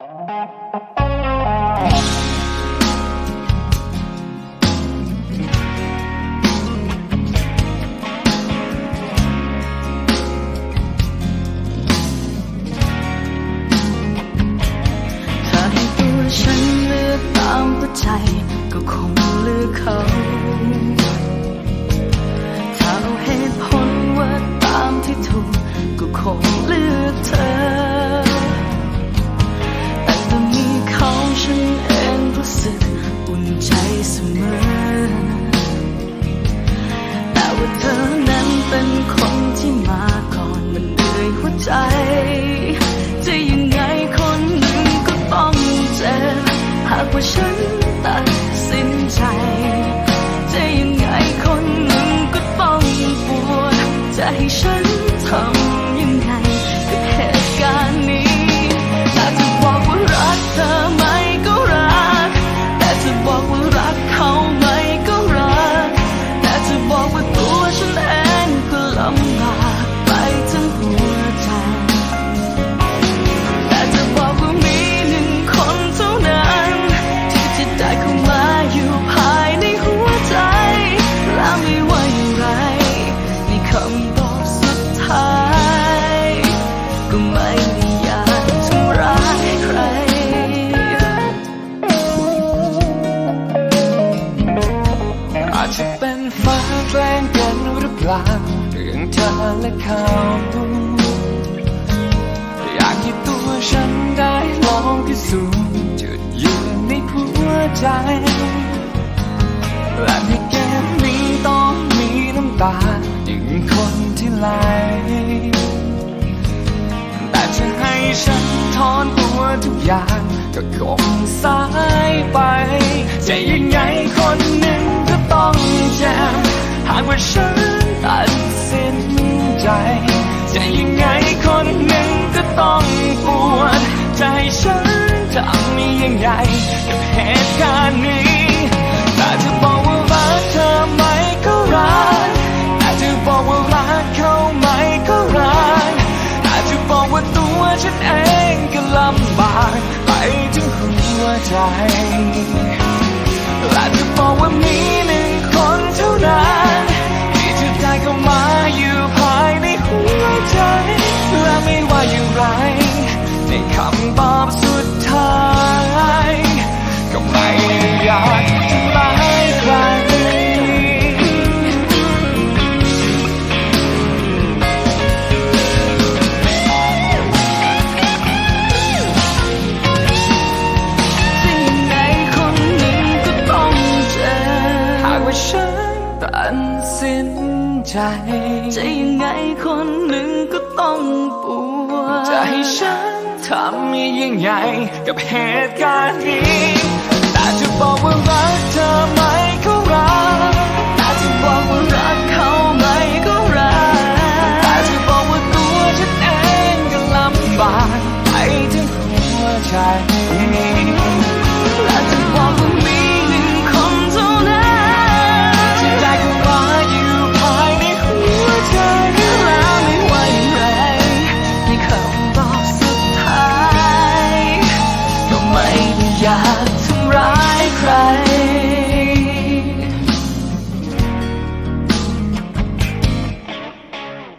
ถ้าให้ตัวฉันเลือกตามหัวใจ ก็คงเลือกเขา ถ้าเอาเหตุผลว่าตามที่ถูก ก็คงเลือก ว่าเธอนั้นเป็นคนที่มาก่อนมันเหนื่อยหัวใจ จะยังไงคนหนึ่งก็ต้องเจ็บหากว่าฉันตัดสินใจ จะยังไงคนหนึ่งก็ต้องปวดจะให้ฉัน แกล้งกันหรือเปล่าเรื่องเธอและเขาอยากให้ตัวฉันได้ลองพิสูจน์จุดยืนในหัวใจและในเกมนี้ต้องมีน้ำตาหนึ่งคนที่ไหลแต่จะให้ฉันถอนตัวทุกอย่างก็คงสายไป จะยังไงคนหนึ่งก็ต้อง ยังไงกับเหตุการณ์นี้ แต่จะบอกว่ารักเธอไหมก็รักแต่จะบอกว่ารักเขาไหมก็รักอาจจะบอกว่าตัวฉันเองก็ลำบากไปถึงหัวใจและจะบอกว่ามีหนึ่งคนเท่านั้นที่จะได้เข้ามาอยู่ภายในหัวใจ และไม่ว่าอย่างไรในคำ อันสิ้นใจ จะยังไงคนหนึ่งก็ต้องปวดจะให้ฉันทำยิ่งใหญ่กับเหตุการณ์นี้ แต่จะบอกว่ารัก